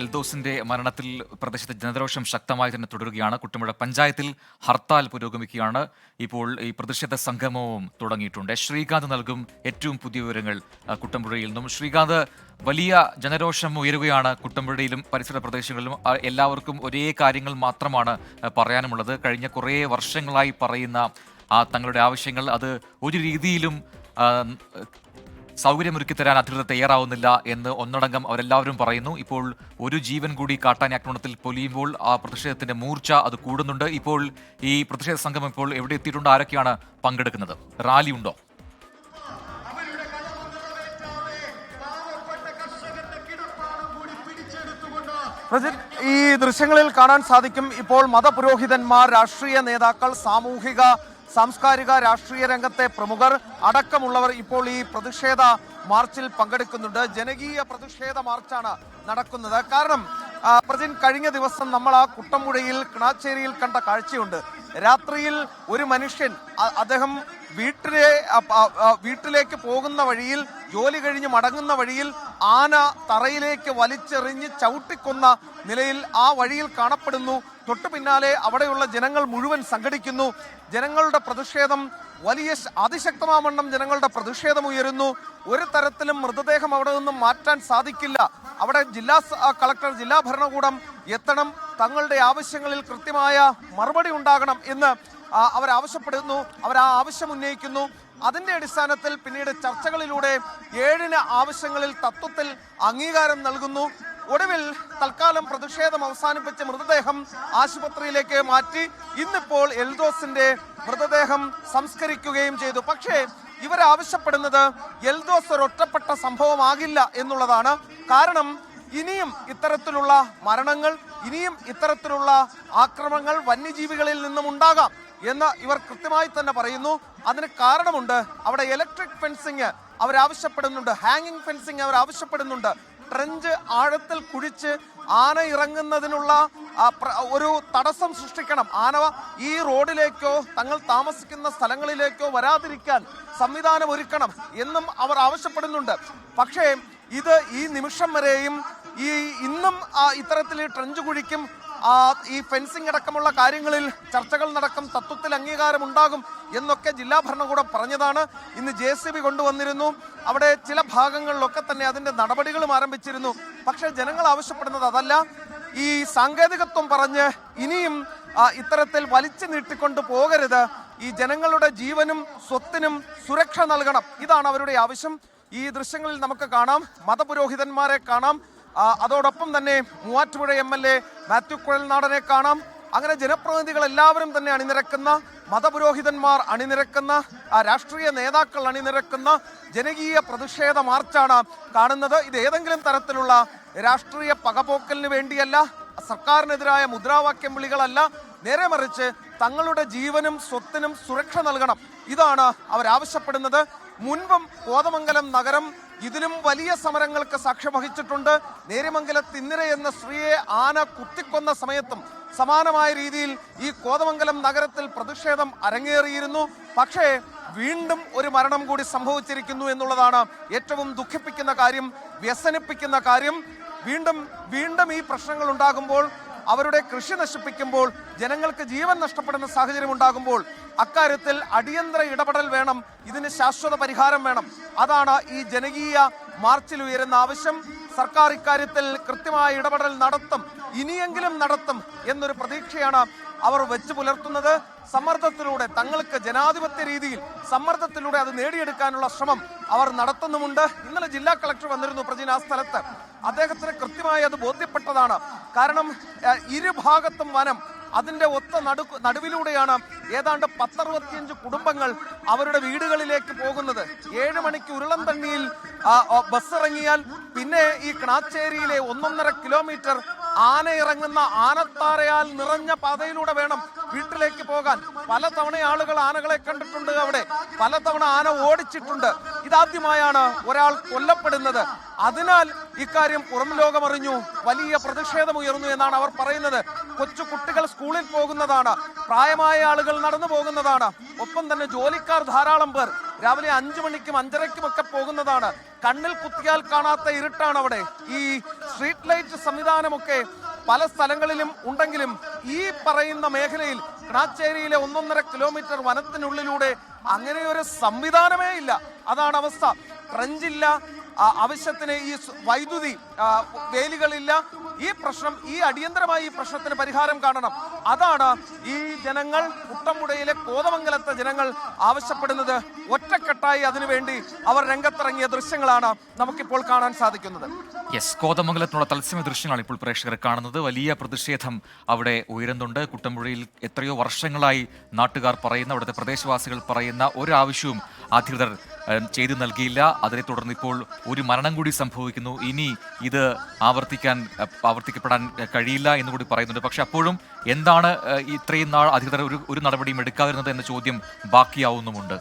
എൽദോസിന്റെ മരണത്തിൽ പ്രദേശത്ത് ജനരോഷം ശക്തമായി തന്നെ തുടരുകയാണ്. കുട്ടമ്പുഴ പഞ്ചായത്തിൽ ഹർത്താൽ പുരോഗമിക്കുകയാണ്. ഇപ്പോൾ ഈ പ്രതിഷേധ സംഗമവും തുടങ്ങിയിട്ടുണ്ട്. ശ്രീകാന്ത് നൽകും ഏറ്റവും പുതിയ വിവരങ്ങൾ കുട്ടമ്പുഴയിൽ നിന്നും. ശ്രീകാന്ത് വലിയ ജനരോഷം ഉയരുകയാണ് കുട്ടമ്പുഴയിലും പരിസര പ്രദേശങ്ങളിലും. എല്ലാവർക്കും ഒരേ കാര്യങ്ങൾ മാത്രമാണ് പറയാനുമുള്ളത് കഴിഞ്ഞ കുറേ വർഷങ്ങളായി പറയുന്ന ആ തങ്ങളുടെ ആവശ്യങ്ങൾ. അത് ഒരു രീതിയിലും സൗകര്യമൊരുക്കി തരാൻ അധികൃതർ തയ്യാറാവുന്നില്ല എന്ന് ഒന്നടങ്കം അവരെല്ലാവരും പറയുന്നു. ഇപ്പോൾ ഒരു ജീവൻ കൂടി കാട്ടാൻ ആക്രമണത്തിൽ പൊലിയുമ്പോൾ ആ പ്രതിഷേധത്തിന്റെ മൂർച്ച അത് കൂടുന്നുണ്ട്. ഇപ്പോൾ ഈ പ്രതിഷേധ സംഘം ഇപ്പോൾ എവിടെ എത്തിയിട്ടുണ്ട്? ആരൊക്കെയാണ് പങ്കെടുക്കുന്നത്? റാലി ഉണ്ടോ? ഈ ദൃശ്യങ്ങളിൽ കാണാൻ സാധിക്കും ഇപ്പോൾ മതപുരോഹിതന്മാർ രാഷ്ട്രീയ നേതാക്കൾ സാമൂഹിക സാംസ്കാരിക രാഷ്ട്രീയ രംഗത്തെ പ്രമുഖർ അടക്കമുള്ളവർ ഇപ്പോൾ ഈ പ്രതിഷേധ മാർച്ചിൽ പങ്കെടുക്കുന്നുണ്ട്. ജനകീയ പ്രതിഷേധ മാർച്ചാണ് നടക്കുന്നത്. കാരണം പ്രജിൻ കഴിഞ്ഞ ദിവസം നമ്മൾ ആ കുട്ടമ്പുഴയിൽ കിണാച്ചേരിയിൽ കണ്ട കാഴ്ചയുണ്ട്. രാത്രിയിൽ ഒരു മനുഷ്യൻ അദ്ദേഹം വീട്ടിലെ വീട്ടിലേക്ക് പോകുന്ന വഴിയിൽ ജോലി കഴിഞ്ഞ് മടങ്ങുന്ന വഴിയിൽ ആന തറയിലേക്ക് വലിച്ചെറിഞ്ഞ് ചവിട്ടിക്കൊന്ന നിലയിൽ ആ വഴിയിൽ കാണപ്പെടുന്നു. തൊട്ടു പിന്നാലെ അവിടെയുള്ള ജനങ്ങൾ മുഴുവൻ സംഘടിക്കുന്നു. ജനങ്ങളുടെ പ്രതിഷേധം വലിയ അതിശക്തമാവണ്ണം ജനങ്ങളുടെ പ്രതിഷേധം ഉയരുന്നു. ഒരു തരത്തിലും മൃതദേഹം അവിടെ നിന്നും മാറ്റാൻ സാധിക്കില്ല. അവിടെ ജില്ലാ കളക്ടർ ജില്ലാ ഭരണകൂടം എത്തണം. തങ്ങളുടെ ആവശ്യങ്ങളിൽ കൃത്യമായ മറുപടി ഉണ്ടാകണം എന്ന് അവരാവശ്യപ്പെടുന്നു അവർ ആ ആവശ്യം ഉന്നയിക്കുന്നു. അതിന്റെ അടിസ്ഥാനത്തിൽ പിന്നീട് ചർച്ചകളിലൂടെ ഏഴിന് ആവശ്യങ്ങളിൽ തത്വത്തിൽ അംഗീകാരം നൽകുന്നു. ഒടുവിൽ തൽക്കാലം പ്രതിഷേധം അവസാനിപ്പിച്ച് മൃതദേഹം ആശുപത്രിയിലേക്ക് മാറ്റി. ഇന്നിപ്പോൾ എൽദോസിന്റെ മൃതദേഹം സംസ്കരിക്കുകയും ചെയ്തു. പക്ഷേ ഇവരാവശ്യപ്പെടുന്നത് എൽദോസ് ഒരു ഒറ്റപ്പെട്ട സംഭവമാകില്ല എന്നുള്ളതാണ്. കാരണം ഇനിയും ഇത്തരത്തിലുള്ള മരണങ്ങൾ ഇനിയും ഇത്തരത്തിലുള്ള ആക്രമണങ്ങൾ വന്യജീവികളിൽ നിന്നും ഉണ്ടാകാം എന്ന് ഇവർ കൃത്യമായി തന്നെ പറയുന്നു. അതിന് കാരണമുണ്ട് അവിടെ ഇലക്ട്രിക് ഫെൻസിങ് അവരാവശ്യപ്പെടുന്നുണ്ട് ഹാങ്ങിങ് ഫെൻസിങ് അവർ ആവശ്യപ്പെടുന്നുണ്ട് ട്രെഞ്ച് ആഴത്തിൽ കുഴിച്ച് ആന ഇറങ്ങുന്നതിനുള്ള ഒരു തടസ്സം സൃഷ്ടിക്കണം. ആന ഈ റോഡിലേക്കോ തങ്ങൾ താമസിക്കുന്ന സ്ഥലങ്ങളിലേക്കോ വരാതിരിക്കാൻ സംവിധാനം ഒരുക്കണം എന്നും അവർ ആവശ്യപ്പെടുന്നുണ്ട്. പക്ഷേ ഇത് ഈ നിമിഷം വരെയും ഈ ഇന്നും ഇത്തരത്തിൽ ട്രഞ്ച് കുഴിക്കും ഈ ഫെൻസിംഗ് അടക്കമുള്ള കാര്യങ്ങളിൽ ചർച്ചകൾ നടക്കും തത്വത്തിൽ അംഗീകാരം ഉണ്ടാകും എന്നൊക്കെ ജില്ലാ ഭരണകൂടം പറഞ്ഞതാണ്. ഇന്ന് ജെ സി ബി കൊണ്ടുവന്നിരുന്നു. അവിടെ ചില ഭാഗങ്ങളിലൊക്കെ തന്നെ അതിന്റെ നടപടികളും ആരംഭിച്ചിരുന്നു. പക്ഷെ ജനങ്ങൾ ആവശ്യപ്പെടുന്നത് അതല്ല. ഈ സാങ്കേതികത്വം പറഞ്ഞ് ഇനിയും ഇത്തരത്തിൽ വലിച്ചു നീട്ടിക്കൊണ്ട് പോകരുത്. ഈ ജനങ്ങളുടെ ജീവനും സ്വത്തിനും സുരക്ഷ നൽകണം. ഇതാണ് അവരുടെ ആവശ്യം. ഈ ദൃശ്യങ്ങളിൽ നമുക്ക് കാണാം. മതപുരോഹിതന്മാരെ കാണാം. ആ, അതോടൊപ്പം തന്നെ Muvattupuzha M L A Mathew കുഴൽനാടനെ കാണാം. അങ്ങനെ ജനപ്രതിനിധികൾ എല്ലാവരും തന്നെ അണിനിരക്കുന്ന മതപുരോഹിതന്മാർ അണിനിരക്കുന്ന രാഷ്ട്രീയ നേതാക്കൾ അണിനിരക്കുന്ന ജനകീയ പ്രതിഷേധ മാർച്ചാണ് കാണുന്നത്. ഇത് ഏതെങ്കിലും തരത്തിലുള്ള രാഷ്ട്രീയ പകപോക്കലിന് വേണ്ടിയല്ല സർക്കാരിനെതിരായ മുദ്രാവാക്യം വിളികളല്ല നേരെ മറിച്ച് തങ്ങളുടെ ജീവനും സ്വത്തിനും സുരക്ഷ നൽകണം. ഇതാണ് അവരാവശ്യപ്പെടുന്നത് മുൻപും കോതമംഗലം നഗരം ഇതിലും വലിയ സമരങ്ങൾക്ക് സാക്ഷ്യം വഹിച്ചിട്ടുണ്ട്. നേര്യമംഗലത്ത് ഇന്ദിര എന്ന സ്ത്രീയെ ആന കുത്തിക്കൊന്ന സമയത്തും സമാനമായ രീതിയിൽ ഈ കോതമംഗലം നഗരത്തിൽ പ്രതിഷേധം അരങ്ങേറിയിരുന്നു. പക്ഷേ വീണ്ടും ഒരു മരണം കൂടി സംഭവിച്ചിരിക്കുന്നു എന്നുള്ളതാണ് ഏറ്റവും ദുഃഖിപ്പിക്കുന്ന കാര്യം വ്യസനിപ്പിക്കുന്ന കാര്യം. വീണ്ടും വീണ്ടും ഈ പ്രശ്നങ്ങൾ ഉണ്ടാകുമ്പോൾ അവരുടെ കൃഷി നശിപ്പിക്കുമ്പോൾ ജനങ്ങൾക്ക് ജീവൻ നഷ്ടപ്പെടുന്ന സാഹചര്യം ഉണ്ടാകുമ്പോൾ അക്കാര്യത്തിൽ അടിയന്തര ഇടപെടൽ വേണം ഇതിന് ശാശ്വത പരിഹാരം വേണം. അതാണ് ഈ ജനകീയ മാർച്ചിൽ ഉയരുന്ന ആവശ്യം. സർക്കാർ ഇക്കാര്യത്തിൽ കൃത്യമായ ഇടപെടൽ നടത്തും ഇനിയെങ്കിലും നടത്തും എന്നൊരു പ്രതീക്ഷയാണ് അവർ വെച്ചു പുലർത്തുന്നത് സമ്മർദ്ദത്തിലൂടെ തങ്ങൾക്ക് ജനാധിപത്യ രീതിയിൽ സമ്മർദ്ദത്തിലൂടെ അത് നേടിയെടുക്കാനുള്ള ശ്രമം അവർ നടത്തുന്നുമുണ്ട്. ഇന്നലെ ജില്ലാ കളക്ടർ വന്നിരുന്നു പ്രജീൻ ആ സ്ഥലത്ത്. അദ്ദേഹത്തിന് കൃത്യമായി അത് ബോധ്യപ്പെട്ടതാണ്. കാരണം ഇരുഭാഗത്തും വനം അതിന്റെ ഒത്ത നടു നടുവിലൂടെയാണ് ഏതാണ്ട് പത്തറുപത്തിയഞ്ച് കുടുംബങ്ങൾ അവരുടെ വീടുകളിലേക്ക് പോകുന്നത്. ഏഴ് മണിക്ക് ഉരുളം തണ്ണിയിൽ ബസ് ഇറങ്ങിയാൽ പിന്നെ ഈ കണാച്ചേരിയിലെ ഒന്നൊന്നര കിലോമീറ്റർ ആന ഇറങ്ങുന്ന ആനത്താറയാൽ നിറഞ്ഞ പാതയിലൂടെ വേണം വീട്ടിലേക്ക് പോകാൻ. പലതവണ ആളുകൾ ആനകളെ കണ്ടിട്ടുണ്ട് അവിടെ. പലതവണ ആന ഓടിച്ചിട്ടുണ്ട്. ഇതാദ്യമായാണ് ഒരാൾ കൊല്ലപ്പെടുന്നത്. അതിനാൽ ഇക്കാര്യം പുറം ലോകമറിഞ്ഞു. വലിയ പ്രതിഷേധം ഉയർന്നു എന്നാണ് അവർ പറയുന്നത്. കൊച്ചു കുട്ടികൾ സ്കൂളിൽ പോകുന്നതാണ്. പ്രായമായ ആളുകൾ നടന്നു പോകുന്നതാണ്. ഒപ്പം തന്നെ ജോലിക്കാർ ധാരാളം പേർ രാവിലെ അഞ്ചു മണിക്കും അഞ്ചരയ്ക്കും ഒക്കെ പോകുന്നതാണ്. കണ്ണിൽ കുത്തിയാൽ കാണാത്ത ഇരുട്ടാണ് അവിടെ. ഈ സ്ട്രീറ്റ് ലൈറ്റ് സംവിധാനമൊക്കെ പല സ്ഥലങ്ങളിലും ഉണ്ടെങ്കിലും ഈ പറയുന്ന മേഖലയിൽ ക്രാച്ചേരിയിലെ ഒന്നൊന്നര കിലോമീറ്റർ വനത്തിനുള്ളിലൂടെ അങ്ങനെ ഒരു സംവിധാനമേ ഇല്ല. അതാണ് അവസ്ഥ. ട്രഞ്ചില്ല ആ, ആവശ്യത്തിന് ഈ വൈദ്യുതി വേലികളില്ല. ഈ പ്രശ്നം ഈ അടിയന്തരമായി ഈ പ്രശ്നത്തിന് പരിഹാരം കാണണം. അതാണ് ഈ ജനങ്ങൾ കുട്ടമ്പുഴയിലെ കോതമംഗലത്തെ ജനങ്ങൾ ആവശ്യപ്പെടുന്നത്. ഒറ്റക്കെട്ടായി അതിനുവേണ്ടി അവർ രംഗത്തിറങ്ങിയ ദൃശ്യങ്ങളാണ് നമുക്കിപ്പോൾ കാണാൻ സാധിക്കുന്നത്. യെസ് കോതമംഗലത്തിനുള്ള തത്സമയ ദൃശ്യങ്ങളാണ് ഇപ്പോൾ പ്രേക്ഷകർ കാണുന്നത്. വലിയ പ്രതിഷേധം അവിടെ ഉയരുന്നുണ്ട്. കുട്ടമ്പുഴയിൽ എത്രയോ വർഷങ്ങളായി നാട്ടുകാർ പറയുന്ന അവിടുത്തെ പ്രദേശവാസികൾ പറയുന്ന ഒരാവശ്യവും അധികൃതർ ചെയ്തു നൽകിയില്ല. അതിനെ തുടർന്ന് ഇപ്പോൾ ഒരു മരണം കൂടി സംഭവിക്കുന്നു. ഇനി ഇത് ആവർത്തിക്കാൻ ആവർത്തിക്കപ്പെടാൻ കഴിയില്ല എന്ന് കൂടി പറയുന്നുണ്ട്. പക്ഷെ അപ്പോഴും എന്താണ് ഇത്രയും നാൾ അധികൃതർ ഒരു ഒരു നടപടിയും എടുക്കാതിരുന്നത് എന്ന ചോദ്യം ബാക്കിയാവുന്നുമുണ്ട്.